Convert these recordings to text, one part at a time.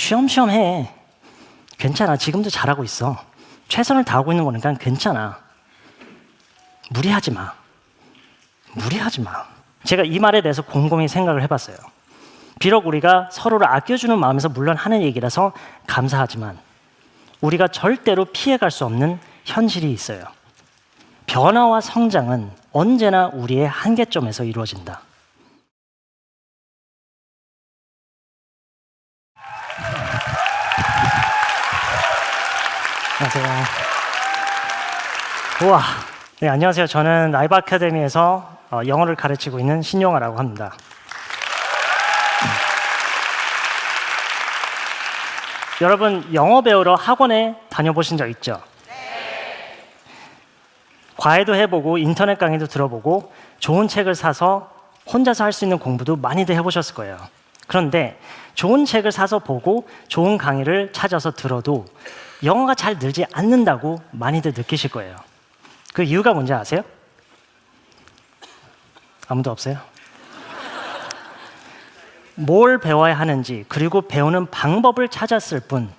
쉬엄쉬엄 해. 괜찮아. 지금도 잘하고 있어. 최선을 다하고 있는 거니까 괜찮아. 무리하지 마. 무리하지 마. 제가 이 말에 대해서 곰곰이 생각을 해봤어요. 비록 우리가 서로를 아껴주는 마음에서 물론 하는 얘기라서 감사하지만 우리가 절대로 피해갈 수 없는 현실이 있어요. 변화와 성장은 언제나 우리의 한계점에서 이루어진다. 안녕하세요. 우와. 네, 안녕하세요. 저는 라이브 아카데미에서 어, 영어를 가르치고 있는 신용아라고 합니다. 여러분, 영어 배우러 학원에 다녀보신 적 있죠? 과외도 해보고 인터넷 강의도 들어보고 좋은 책을 사서 혼자서 할 수 있는 공부도 많이들 해보셨을 거예요. 그런데 좋은 책을 사서 보고 좋은 강의를 찾아서 들어도 영어가 잘 늘지 않는다고 많이들 느끼실 거예요. 그 이유가 뭔지 아세요? 아무도 없어요? 뭘 배워야 하는지 그리고 배우는 방법을 찾았을 뿐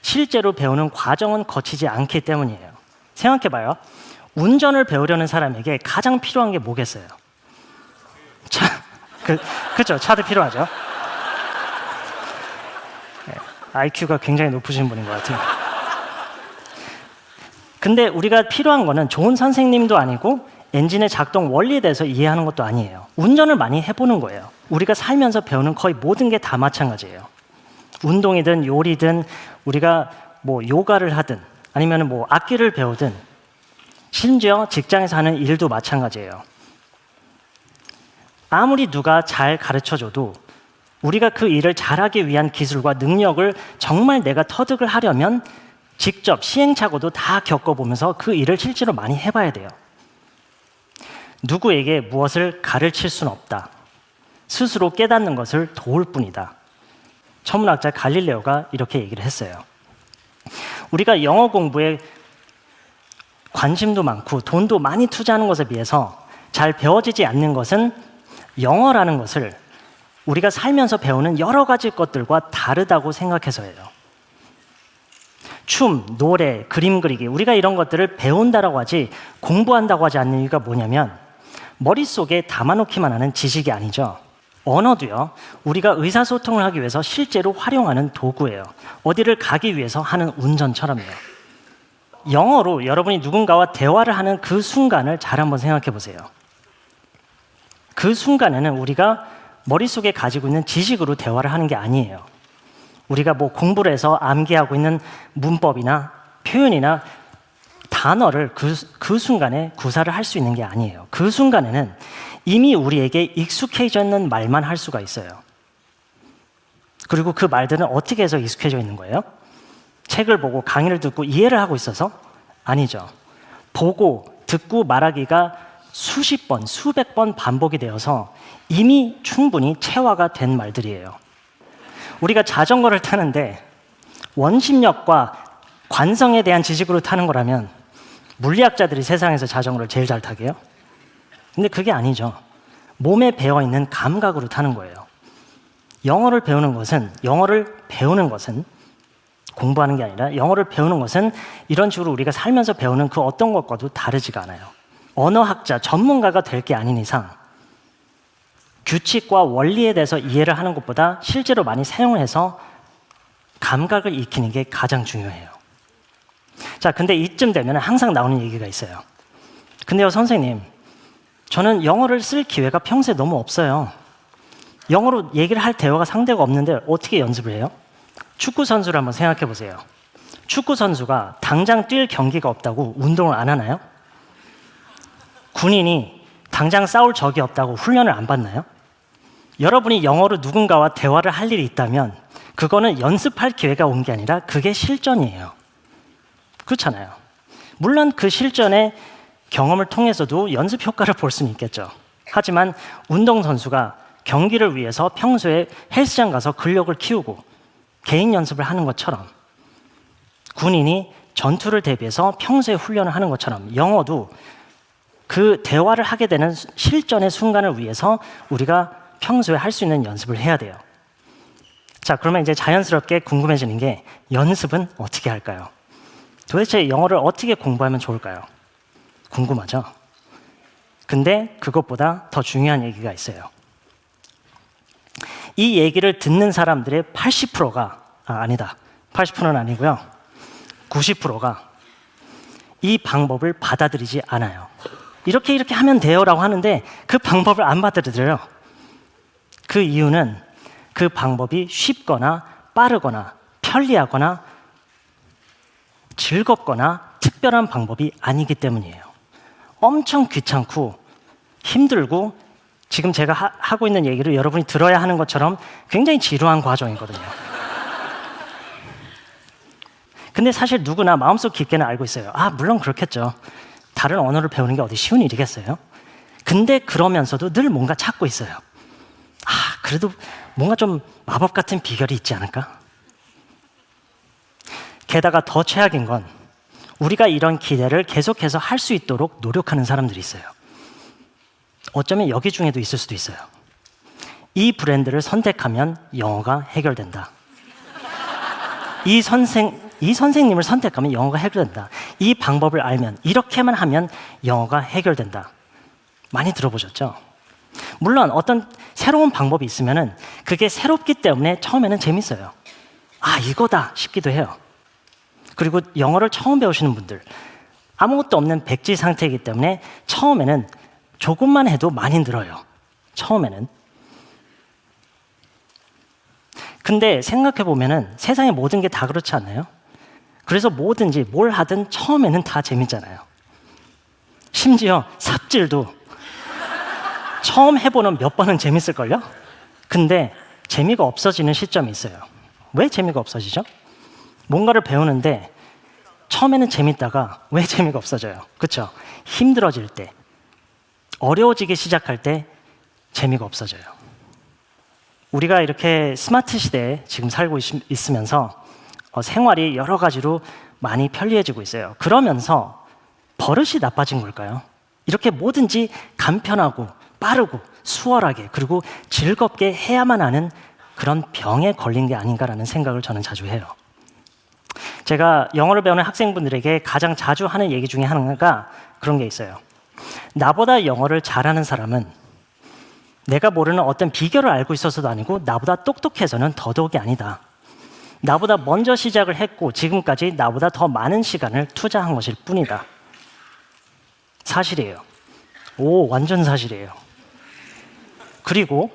실제로 배우는 과정은 거치지 않기 때문이에요. 생각해 봐요. 운전을 배우려는 사람에게 가장 필요한 게 뭐겠어요? 차, 그, 그죠? 차도 필요하죠. 네, IQ가 굉장히 높으신 분인 것 같아요. 근데 우리가 필요한 거는 좋은 선생님도 아니고 엔진의 작동 원리에 대해서 이해하는 것도 아니에요. 운전을 많이 해보는 거예요. 우리가 살면서 배우는 거의 모든 게 다 마찬가지예요. 운동이든 요리든 우리가 뭐 요가를 하든 아니면 뭐 악기를 배우든 심지어 직장에서 하는 일도 마찬가지예요. 아무리 누가 잘 가르쳐 줘도 우리가 그 일을 잘하기 위한 기술과 능력을 정말 내가 터득을 하려면 직접 시행착오도 다 겪어보면서 그 일을 실제로 많이 해봐야 돼요. 누구에게 무엇을 가르칠 수는 없다. 스스로 깨닫는 것을 도울 뿐이다. 천문학자 갈릴레오가 이렇게 얘기를 했어요. 우리가 영어 공부에 관심도 많고 돈도 많이 투자하는 것에 비해서 잘 배워지지 않는 것은 영어라는 것을 우리가 살면서 배우는 여러 가지 것들과 다르다고 생각해서예요. 춤, 노래, 그림 그리기, 우리가 이런 것들을 배운다라고 하지 공부한다고 하지 않는 이유가 뭐냐면 머릿속에 담아놓기만 하는 지식이 아니죠. 언어도요, 우리가 의사소통을 하기 위해서 실제로 활용하는 도구예요. 어디를 가기 위해서 하는 운전처럼요. 영어로 여러분이 누군가와 대화를 하는 그 순간을 잘 한번 생각해 보세요. 그 순간에는 우리가 머릿속에 가지고 있는 지식으로 대화를 하는 게 아니에요. 우리가 뭐 공부를 해서 암기하고 있는 문법이나 표현이나 단어를 그, 그 순간에 구사를 할 수 있는 게 아니에요. 그 순간에는 이미 우리에게 익숙해져 있는 말만 할 수가 있어요. 그리고 그 말들은 어떻게 해서 익숙해져 있는 거예요? 책을 보고 강의를 듣고 이해를 하고 있어서? 아니죠. 보고, 듣고 말하기가 수십 번, 수백 번 반복이 되어서 이미 충분히 체화가 된 말들이에요. 우리가 자전거를 타는데 원심력과 관성에 대한 지식으로 타는 거라면 물리학자들이 세상에서 자전거를 제일 잘 타게요? 근데 그게 아니죠. 몸에 배어 있는 감각으로 타는 거예요. 영어를 배우는 것은 영어를 배우는 것은 공부하는 게 아니라 영어를 배우는 것은 이런 식으로 우리가 살면서 배우는 그 어떤 것과도 다르지가 않아요. 언어학자, 전문가가 될 게 아닌 이상 규칙과 원리에 대해서 이해를 하는 것보다 실제로 많이 사용을 해서 감각을 익히는 게 가장 중요해요. 자, 근데 이쯤 되면 항상 나오는 얘기가 있어요. 근데요, 선생님, 저는 영어를 쓸 기회가 평소에 너무 없어요. 영어로 얘기를 할 대화가 상대가 없는데 어떻게 연습을 해요? 축구 선수를 한번 생각해 보세요. 축구 선수가 당장 뛸 경기가 없다고 운동을 안 하나요? 군인이 당장 싸울 적이 없다고 훈련을 안 받나요? 여러분이 영어로 누군가와 대화를 할 일이 있다면 그거는 연습할 기회가 온 게 아니라 그게 실전이에요. 그렇잖아요. 물론 그 실전의 경험을 통해서도 연습 효과를 볼 수는 있겠죠. 하지만 운동선수가 경기를 위해서 평소에 헬스장 가서 근력을 키우고 개인 연습을 하는 것처럼 군인이 전투를 대비해서 평소에 훈련을 하는 것처럼 영어도 그 대화를 하게 되는 실전의 순간을 위해서 우리가 평소에 할 수 있는 연습을 해야 돼요. 자, 그러면 이제 자연스럽게 궁금해지는 게 연습은 어떻게 할까요? 도대체 영어를 어떻게 공부하면 좋을까요? 궁금하죠? 근데 그것보다 더 중요한 얘기가 있어요. 이 얘기를 듣는 사람들의 80%가 아, 아니다. 80%는 아니고요. 90%가 이 방법을 받아들이지 않아요. 이렇게 이렇게 하면 돼요라고 하는데 그 방법을 안 받아들여요. 그 이유는 그 방법이 쉽거나 빠르거나 편리하거나 즐겁거나 특별한 방법이 아니기 때문이에요. 엄청 귀찮고 힘들고 지금 제가 하, 고 있는 얘기를 여러분이 들어야 하는 것처럼 굉장히 지루한 과정이거든요. 근데 사실 누구나 마음속 깊게는 알고 있어요. 아, 물론 그렇겠죠. 다른 언어를 배우는 게 어디 쉬운 일이겠어요? 근데 그러면서도 늘 뭔가 찾고 있어요. 아, 그래도 뭔가 좀 마법 같은 비결이 있지 않을까? 게다가 더 최악인 건 우리가 이런 기대를 계속해서 할 수 있도록 노력하는 사람들이 있어요. 어쩌면 여기 중에도 있을 수도 있어요. 이 브랜드를 선택하면 영어가 해결된다. 이 선생, 이 선생님을 선택하면 영어가 해결된다. 이 방법을 알면, 이렇게만 하면 영어가 해결된다. 많이 들어보셨죠? 물론 어떤 새로운 방법이 있으면은 그게 새롭기 때문에 처음에는 재밌어요. 아, 이거다 싶기도 해요. 그리고 영어를 처음 배우시는 분들, 아무것도 없는 백지 상태이기 때문에 처음에는 조금만 해도 많이 늘어요. 처음에는. 근데 생각해 보면은 세상의 모든 게 다 그렇지 않나요? 그래서 뭐든지 뭘 하든 처음에는 다 재밌잖아요. 심지어 삽질도 처음 해보는 몇 번은 재밌을걸요? 근데 재미가 없어지는 시점이 있어요. 왜 재미가 없어지죠? 뭔가를 배우는데 처음에는 재밌다가 왜 재미가 없어져요? 그렇죠? 힘들어질 때, 어려워지기 시작할 때 재미가 없어져요. 우리가 이렇게 스마트 시대에 지금 살고 있, 으면서 어, 생활이 여러 가지로 많이 편리해지고 있어요. 그러면서 버릇이 나빠진 걸까요? 이렇게 뭐든지 간편하고 빠르고 수월하게 그리고 즐겁게 해야만 하는 그런 병에 걸린 게 아닌가라는 생각을 저는 자주 해요. 제가 영어를 배우는 학생분들에게 가장 자주 하는 얘기 중에 하나가 그런 게 있어요. 나보다 영어를 잘하는 사람은 내가 모르는 어떤 비결을 알고 있어서도 아니고 나보다 똑똑해서는 더더욱이 아니다. 나보다 먼저 시작을 했고 지금까지 나보다 더 많은 시간을 투자한 것일 뿐이다. 사실이에요. 오, 완전 사실이에요. 그리고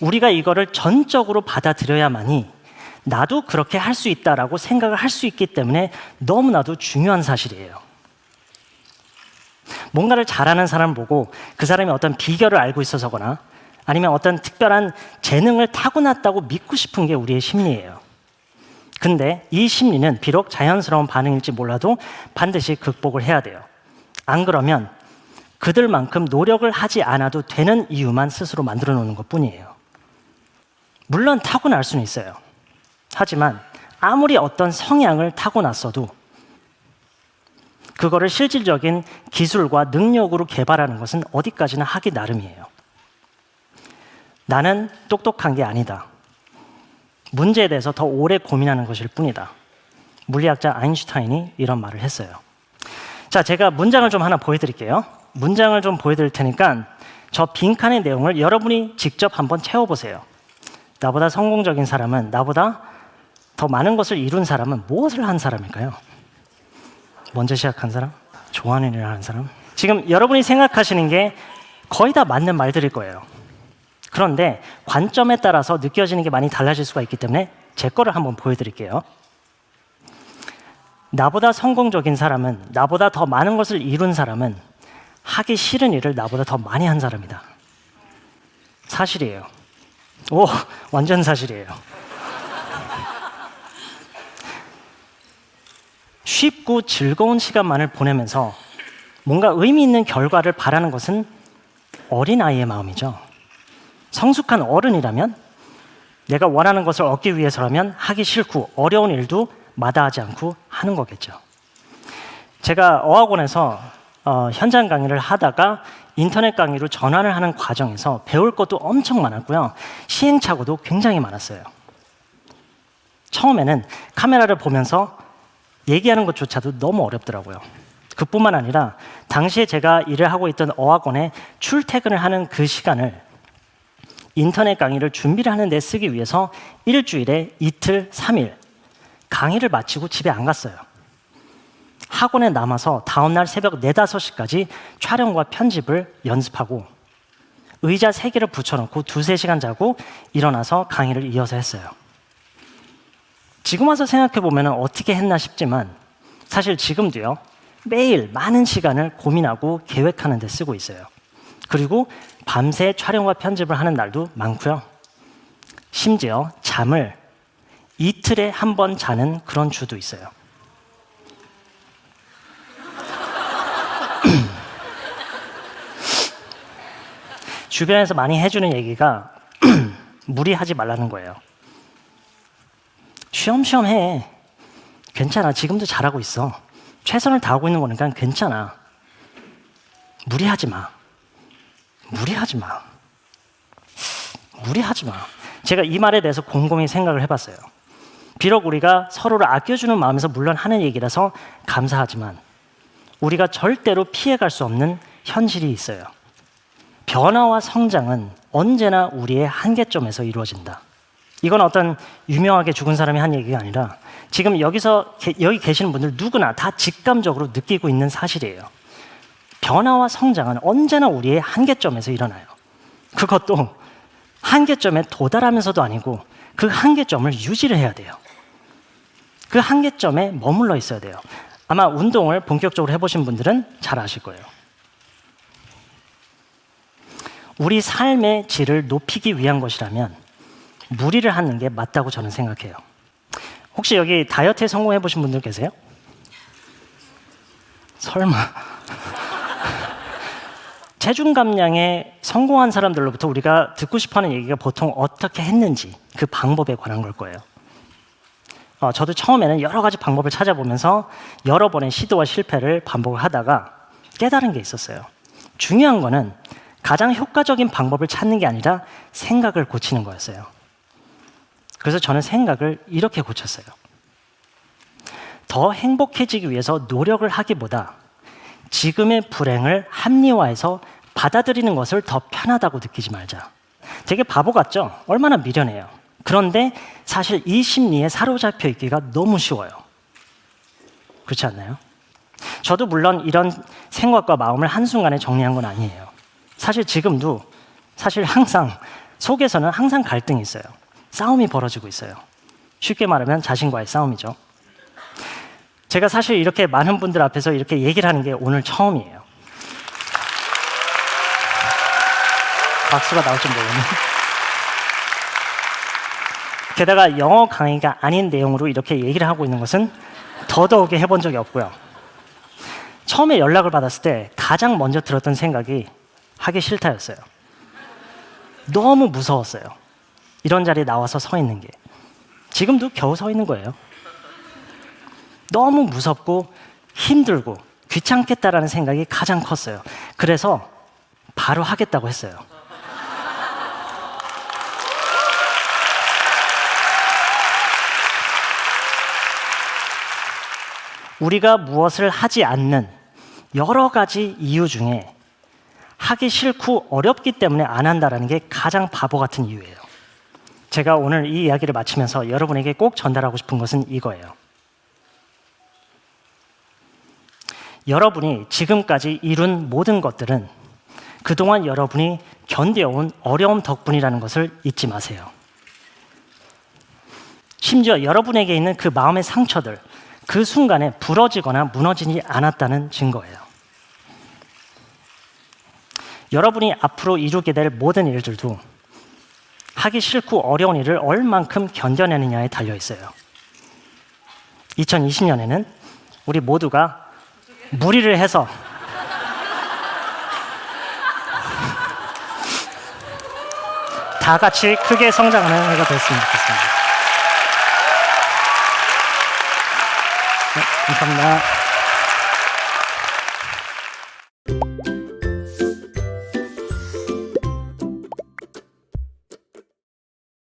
우리가 이거를 전적으로 받아들여야만이 나도 그렇게 할 수 있다라고 생각을 할 수 있기 때문에 너무나도 중요한 사실이에요. 뭔가를 잘하는 사람 보고 그 사람이 어떤 비결을 알고 있어서거나 아니면 어떤 특별한 재능을 타고났다고 믿고 싶은 게 우리의 심리예요. 근데 이 심리는 비록 자연스러운 반응일지 몰라도 반드시 극복을 해야 돼요. 안 그러면 그들만큼 노력을 하지 않아도 되는 이유만 스스로 만들어 놓는 것 뿐이에요. 물론 타고날 수는 있어요. 하지만 아무리 어떤 성향을 타고났어도 그거를 실질적인 기술과 능력으로 개발하는 것은 어디까지나 하기 나름이에요. 나는 똑똑한 게 아니다. 문제에 대해서 더 오래 고민하는 것일 뿐이다. 물리학자 아인슈타인이 이런 말을 했어요. 자, 제가 문장을 좀 하나 보여드릴게요. 문장을 좀 보여드릴 테니까 저 빈칸의 내용을 여러분이 직접 한번 채워보세요. 나보다 성공적인 사람은 나보다 더 많은 것을 이룬 사람은 무엇을 한 사람일까요? 먼저 시작한 사람? 하는 사람? 지금 여러분이 생각하시는 게 거의 다 맞는 말들일 거예요. 그런데 관점에 따라서 느껴지는 게 많이 달라질 수가 있기 때문에 제 거를 한번 보여드릴게요. 나보다 성공적인 사람은, 나보다 더 많은 것을 이룬 사람은 하기 싫은 일을 나보다 더 많이 한 사람이다. 사실이에요. 오, 완전 사실이에요. 쉽고 즐거운 시간만을 보내면서 뭔가 의미 있는 결과를 바라는 것은 어린아이의 마음이죠. 성숙한 어른이라면 내가 원하는 것을 얻기 위해서라면 하기 싫고 어려운 일도 마다하지 않고 하는 거겠죠. 제가 어학원에서 어, 현장 강의를 하다가 인터넷 강의로 전환을 하는 과정에서 배울 것도 엄청 많았고요. 시행착오도 굉장히 많았어요. 처음에는 카메라를 보면서 얘기하는 것조차도 너무 어렵더라고요. 그뿐만 아니라 당시에 제가 일을 하고 있던 어학원에 출퇴근을 하는 그 시간을 인터넷 강의를 준비를 하는 데 쓰기 위해서 일주일에 이틀, 삼일 강의를 마치고 집에 안 갔어요. 학원에 남아서 다음날 새벽 4, 5시까지 촬영과 편집을 연습하고 의자 3개를 붙여놓고 두세 시간 자고 일어나서 강의를 이어서 했어요. 지금 와서 생각해 보면 어떻게 했나 싶지만 사실 지금도요 매일 많은 시간을 고민하고 계획하는 데 쓰고 있어요. 그리고 밤새 촬영과 편집을 하는 날도 많고요. 심지어 잠을 이틀에 한 번 자는 그런 주도 있어요. 주변에서 많이 해주는 얘기가 무리하지 말라는 거예요. 쉬엄쉬엄 해. 괜찮아. 지금도 잘하고 있어. 최선을 다하고 있는 거니까 괜찮아. 무리하지 마. 무리하지 마. 무리하지 마. 제가 이 말에 대해서 곰곰이 생각을 해봤어요. 비록 우리가 서로를 아껴주는 마음에서 물론 하는 얘기라서 감사하지만 우리가 절대로 피해갈 수 없는 현실이 있어요. 변화와 성장은 언제나 우리의 한계점에서 이루어진다. 이건 어떤 유명하게 죽은 사람이 한 얘기가 아니라 지금 여기서 게- 여기 계시는 분들 누구나 다 직감적으로 느끼고 있는 사실이에요. 변화와 성장은 언제나 우리의 한계점에서 일어나요. 그것도 한계점에 도달하면서도 아니고 그 한계점을 유지를 해야 돼요. 그 한계점에 머물러 있어야 돼요. 아마 운동을 본격적으로 해보신 분들은 잘 아실 거예요. 우리 삶의 질을 높이기 위한 것이라면 무리를 하는 게 맞다고 저는 생각해요. 혹시 여기 다이어트에 성공해 보신 분들 계세요? 설마. 체중 감량에 성공한 사람들로부터 우리가 듣고 싶어 하는 얘기가 보통 어떻게 했는지 그 방법에 관한 걸 거예요. 어, 저도 처음에는 여러 가지 방법을 찾아보면서 여러 번의 시도와 실패를 반복을 하다가 깨달은 게 있었어요. 중요한 거는 가장 효과적인 방법을 찾는 게 아니라 생각을 고치는 거였어요. 그래서 저는 생각을 이렇게 고쳤어요. 더 행복해지기 위해서 노력을 하기보다 지금의 불행을 합리화해서 받아들이는 것을 더 편하다고 느끼지 말자. 되게 바보 같죠? 얼마나 미련해요. 그런데 사실 이 심리에 사로잡혀 있기가 너무 쉬워요. 그렇지 않나요? 저도 물론 이런 생각과 마음을 한순간에 정리한 건 아니에요. 사실 지금도 사실 항상 속에서는 항상 갈등이 있어요. 싸움이 벌어지고 있어요. 쉽게 말하면 자신과의 싸움이죠. 제가 사실 이렇게 많은 분들 앞에서 이렇게 얘기를 하는 게 오늘 처음이에요. 박수가 나올 줄 모르네. 게다가 영어 강의가 아닌 내용으로 이렇게 얘기를 하고 있는 것은 더더욱이 해본 적이 없고요. 처음에 연락을 받았을 때 가장 먼저 들었던 생각이 하기 싫다였어요. 너무 무서웠어요. 이런 자리에 나와서 서 있는 게. 지금도 겨우 서 있는 거예요. 너무 무섭고 힘들고 귀찮겠다라는 생각이 가장 컸어요. 그래서 바로 하겠다고 했어요. 우리가 무엇을 하지 않는 여러 가지 이유 중에 하기 싫고 어렵기 때문에 안 한다라는 게 가장 바보 같은 이유예요. 제가 오늘 이 이야기를 마치면서 여러분에게 꼭 전달하고 싶은 것은 이거예요. 여러분이 지금까지 이룬 모든 것들은 그동안 여러분이 견뎌온 어려움 덕분이라는 것을 잊지 마세요. 심지어 여러분에게 있는 그 마음의 상처들, 그 순간에 부러지거나 무너지지 않았다는 증거예요. 여러분이 앞으로 이루게 될 모든 일들도 하기 싫고 어려운 일을 얼만큼 견뎌내느냐에 달려 있어요. 2020년에는 우리 모두가 무리를 해서 다 같이 크게 성장하는 해가 됐으면 좋겠습니다. 네, 감사합니다.